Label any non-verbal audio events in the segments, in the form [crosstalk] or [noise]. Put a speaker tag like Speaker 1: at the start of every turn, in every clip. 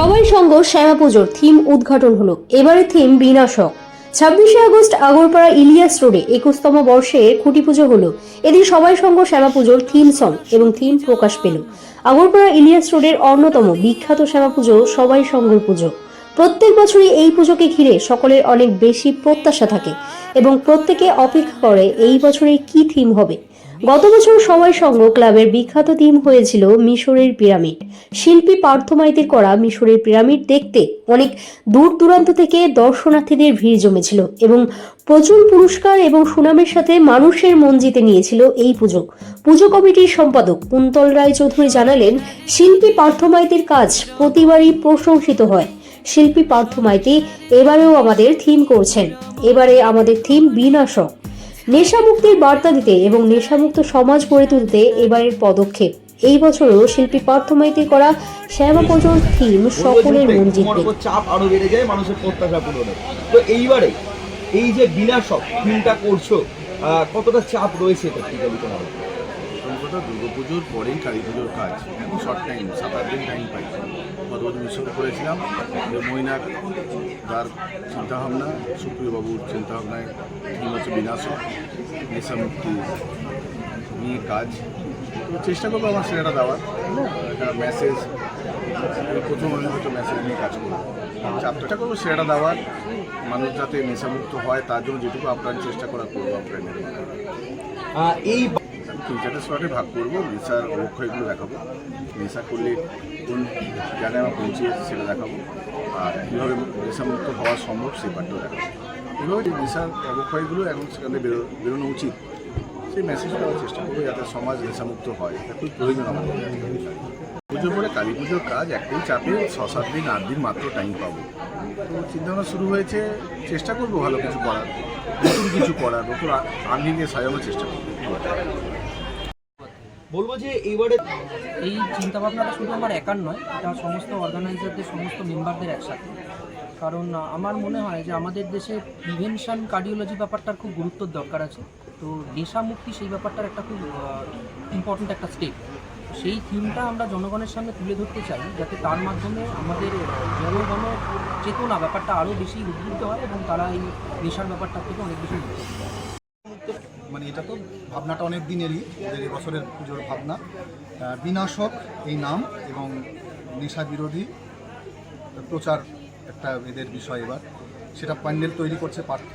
Speaker 1: সবাই সঙ্গ শ্যামা পুজোর থিম উদ্ঘাটন হলো। এবারে থিম বিনাশক। ছাব্বিশে আগস্ট আগরপাড়া ইলিয়াস রোডে একুশতম বর্ষে খুঁটি পুজো হলো। এদিন সবাই সঙ্গ শ্যামা পুজোর থিম সং এবং থিম প্রকাশ পেল। আগরপাড়া ইলিয়াস রোডের অন্যতম বিখ্যাত শ্যামা পুজো সবাই সঙ্গর পুজো। প্রত্যেক বছরই এই পুজোকে ঘিরে সকলের অনেক বেশি প্রত্যাশা থাকে এবং প্রত্যেকে অপেক্ষা করে এই বছরে কি থিম হবে। গত বছর সবাই সঙ্গ ক্লাবের বিখ্যাত থিম হয়েছিল মিশরের পিরামিড। শিল্পী পার্থ মাইতির করা মিশরের পিরামিড দেখতে অনেক দূর দূরান্ত থেকে দর্শনার্থীদের ভিড় জমেছিল এবং প্রচুর পুরস্কার এবং সুনামের সাথে মানুষের মন জিতে নিয়েছিল এই পুজো। পুজো কমিটির সম্পাদক কুন্তল রায় চৌধুরী জানালেন, শিল্পী পার্থ মাইতির কাজ প্রতিবারই প্রশংসিত হয়। শিল্পী পার্থ মাইতি এবারেও আমাদের থিম করছেন। এবারে আমাদের থিম বিনাশক। নেশামুক্তির বার্তা দিতে এবং নেশামুক্ত সমাজ গড়ে তুলতে এবারের পদক্ষেপ। এই বছরও শিল্পী পার্থ মাইতির করা শ্যামা পুজোর থিম সকলের মন
Speaker 2: তোমার
Speaker 1: জিতবে
Speaker 2: চাপ আরও বেড়ে যায় মানুষের প্রত্যাশা পূরণে। তো এইবারে এই যে বিনাশক থিমটা করছ কতটা চাপ রয়েছে এটা কি বলতে পারো
Speaker 3: প্রথমত দুর্গাপুজোর পরেই কালী পুজোর কাজ। এখন শর্ট টাইম সাত আট দিন টাইম পাই গত বছর মিশন করেছিলাম। যে মৈনাক তার চিন্তাভাবনা, সুপ্রিয়বাবুর চিন্তাভাবনায় হচ্ছে বিনাশক, নেশামুক্তি নিয়ে কাজ। তো চেষ্টা করব আমার সেটা দেওয়ার। একটা মেসেজ প্রথম আমি হয়তো মেসেজ নিয়ে কাজ করব। চাপটা করব সেটা দেওয়ার। মানুষ যাতে নেশামুক্ত হয়, তার জন্য যেটুকু আপ্রাণ চেষ্টা করা করব আপ্রাণ
Speaker 2: এই
Speaker 3: চারটে স্লটে ভাগ করব নেশার অবক্ষয়গুলো দেখাবো। নেশা করলে কোন জায়গায় আমরা পৌঁছিয়েছি সেটা দেখাবো। আর কীভাবে নেশামুক্ত হওয়া সম্ভব সেই পার্টটাও দেখাবো। এভাবে যে নেশার অবক্ষয়গুলো এখন সেখানে বেরো, বেরোনো উচিত, সেই মেসেজ দেওয়ার চেষ্টা করব যাতে সমাজ নেশামুক্ত হয়। এটা খুব প্রয়োজন আমাদের পুজোর পরে কালী পুজোর কাজ একটাই চাপে ছ, সাত দিন, আট দিন মাত্র টাইম পাবো। তো চিন্তাভাবনা শুরু হয়েছে, চেষ্টা করব ভালো কিছু করার, নতুন কিছু করার, নতুন নিয়ে সাজানোর চেষ্টা করব।
Speaker 2: বলব যে এইবারে
Speaker 4: এই চিন্তাভাবনাটা শুধু আমার একার নয়, এটা সমস্ত অর্গানাইজারদের সমস্ত মেম্বারদের একসাথে। কারণ আমার মনে হয় যে আমাদের দেশে প্রিভেনশন কার্ডিওলজি ব্যাপারটার খুব গুরুত্ব দরকার আছে। তো নেশা মুক্তি সেই ব্যাপারটার একটা খুব ইম্পর্ট্যান্ট একটা স্টেপ সেই থিমটা আমরা জনগণের সামনে তুলে ধরতে চাই, যাতে তার মাধ্যমে আমাদের জনগণ চেতনা ব্যাপারটা আরও বেশি উদ্বুদ্ধ হয় এবং তারা এই নেশার ব্যাপারটা থেকে অনেক বেশি।
Speaker 5: মানে এটা তো ভাবনাটা অনেক দিনেরই এদের এবছরের পুজোর ভাবনা। বিনাশক এই নাম এবং নেশা বিরোধী প্রচার একটা এদের বিষয় এবার। সেটা প্যান্ডেল তৈরি করছে পার্থ।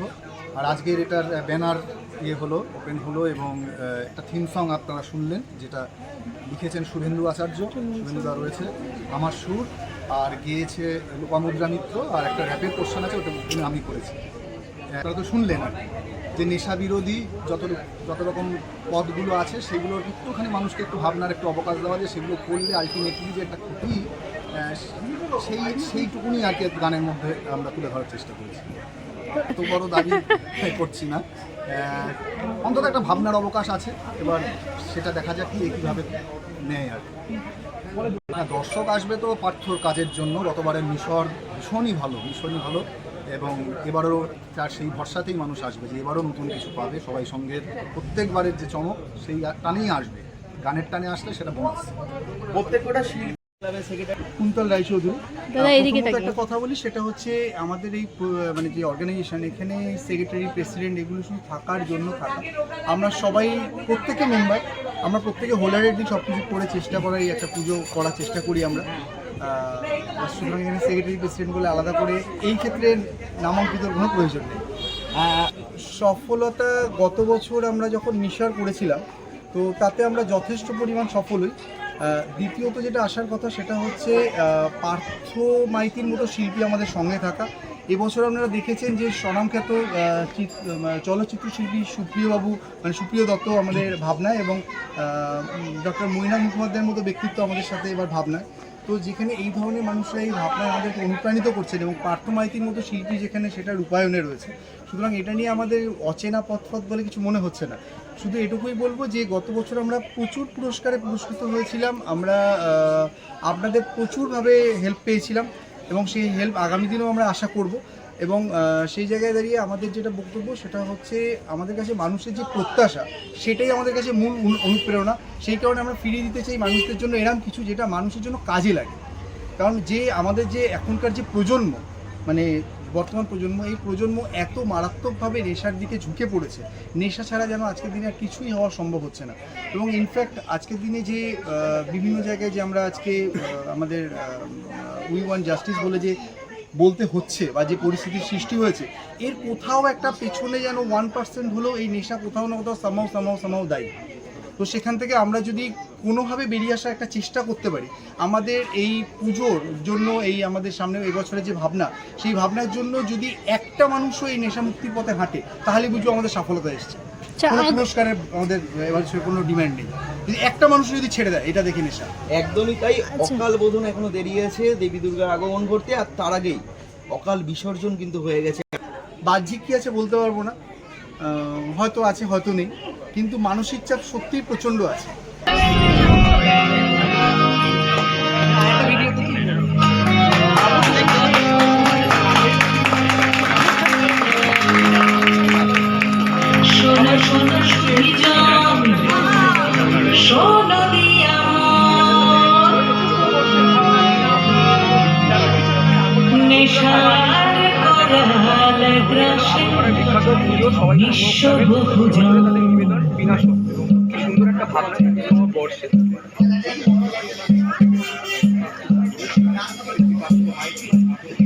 Speaker 5: আর আজকের এটার ব্যানার ইয়ে হলো, ওপেন হলো এবং একটা থিম সং আপনারা শুনলেন, যেটা লিখেছেন শুভেন্দু আচার্য। শুভেন্দুদা রয়েছে আমার সুর, আর গেয়েছে লোপামুদ্রা মিত্র, আর একটা র্যাপের কোশ্চেন আছে, ওটা আমি করেছি। আপনারা তো শুনলেন আর যে নেশা বিরোধী যত যত রকম পদগুলো আছে, সেগুলোর একটুখানি মানুষকে একটু ভাবনার একটু অবকাশ দেওয়া যে সেগুলো করলে আলটিমেটলি যে একটা ক্ষতি সেই, সেইটুকুনি আর কি গানের মধ্যে আমরা তুলে ধরার চেষ্টা করেছি। এত বড় দাবি [laughs] করছি না। অন্তত একটা ভাবনার অবকাশ আছে, এবার সেটা দেখা যাক কি কীভাবে নেয় আর দর্শক আসবে তো পার্থর কাজের জন্য, গতবারের মিশর ভীষণই ভালো ভীষণই ভালো। এবং এবারও তার সেই ভরসাতেই মানুষ আসবে যে এবারও নতুন কিছু পাবে সবাই সঙ্গে প্রত্যেকবারের যে চমক সেই টানেই আসবে। গানের টানে আসলে সেটা বোনাস
Speaker 2: প্রত্যেকটা শিল্পী
Speaker 5: কুন্তল রায়চৌধুরী। একটা কথা বলি সেটা হচ্ছে আমাদের এই মানে যে অর্গানাইজেশন এখানে সেক্রেটারি প্রেসিডেন্ট এগুলো শুধু থাকার জন্য থাকা। আমরা সবাই প্রত্যেকে মেম্বার আমরা প্রত্যেকে হোলারের দিন সব কিছু করে চেষ্টা করার এই একটা পুজো করার চেষ্টা করি আমরা। এখানে সেক্রেটারি প্রেসিডেন্ট বলে আলাদা করে এই ক্ষেত্রে নামাঙ্কিতর কোনো প্রয়োজন নেই। সফলতা গত বছর আমরা যখন মিশর করেছিলাম, তো তাতে আমরা যথেষ্ট পরিমাণ সফল হই। দ্বিতীয়ত যেটা আসার কথা সেটা হচ্ছে পার্থ মাইতির মতো শিল্পী আমাদের সঙ্গে থাকা। এবছর আপনারা দেখেছেন যে স্বনামখ্যাত চলচ্চিত্র শিল্পী সুপ্রিয়বাবু মানে সুপ্রিয় দত্ত আমাদের ভাবনায় এবং ডক্টর মইনা মুখোপাধ্যায়ের মতো ব্যক্তিত্ব আমাদের সাথে এবার ভাবনায়। তো যেখানে এই ধরনের মানুষরা এই ভাবনায় আমাদেরকে অনুপ্রাণিত করছেন এবং পার্থমাইতির মতো শিল্পী যেখানে সেটা রূপায়ণে রয়েছে। সুতরাং এটা নিয়ে আমাদের অচেনা পথপথ বলে কিছু মনে হচ্ছে না। শুধু এটুকুই বলব যে গত বছর আমরা প্রচুর পুরস্কারে পুরস্কৃত হয়েছিলাম। আমরা আপনাদের প্রচুরভাবে হেল্প পেয়েছিলাম এবং সেই হেল্প আগামী দিনেও আমরা আশা করব। এবং সেই জায়গায় দাঁড়িয়ে আমাদের যেটা বক্তব্য সেটা হচ্ছে আমাদের কাছে মানুষের যে প্রত্যাশা, সেটাই আমাদের কাছে মূল অনুপ্রেরণা। সেই কারণে আমরা ফিরিয়ে দিতে চাই মানুষদের জন্য এরম কিছু যেটা মানুষের জন্য কাজে লাগে। কারণ যে আমাদের যে এখনকার যে প্রজন্ম মানে বর্তমান প্রজন্ম, এই প্রজন্ম এত মারাত্মকভাবে নেশার দিকে ঝুঁকে পড়েছে। নেশা ছাড়া যেন আজকের দিনে আর কিছুই হওয়া সম্ভব হচ্ছে না। এবং ইনফ্যাক্ট আজকের দিনে যে বিভিন্ন জায়গায় যে আমরা আজকে আমাদের উই ওয়ান জাস্টিস বলে যে বলতে হচ্ছে বা যে পরিস্থিতির সৃষ্টি হয়েছে এর কোথাও একটা পেছনে যেন ওয়ান পার্সেন্ট হলেও এই নেশা কোথাও না কোথাও সামাও সামাও সামাও দায়ী। তো সেখান থেকে আমরা যদি কোনোভাবে বেরিয়ে আসার একটা চেষ্টা করতে পারি আমাদের এই পুজোর জন্য এই আমাদের সামনে এবছরের যে ভাবনা সেই ভাবনার জন্য যদি একটা মানুষও এই নেশা মুক্তির পথে হাঁটে তাহলে বুঝব আমাদের সফলতা এসছে।
Speaker 1: আচ্ছা,
Speaker 5: কোনো পুরস্কারের আমাদের এবছর কোনো ডিমান্ড নেই। যদি একটা মানুষ যদি ছেড়ে দেয় এটা দেখে নেশা।
Speaker 2: একদমই তাই।
Speaker 1: আচ্ছা।
Speaker 2: অকাল বোধন এখনও দেরি আছে দেবী দুর্গার আগমন ঘটতে আর তার আগেই অকাল বিসর্জন কিন্তু হয়ে গেছে।
Speaker 5: বাহ্যিক কি আছে বলতে পারব না। হয়তো আছে হয়তো নেই। কিন্তু মানসিক চাপ সত্যিই প্রচণ্ড আছে।
Speaker 6: বিখ্যাত পুজো সবাই নিবেদন
Speaker 7: বিনাশ সুন্দর একটা ভাবনা বর্ষে Thank you.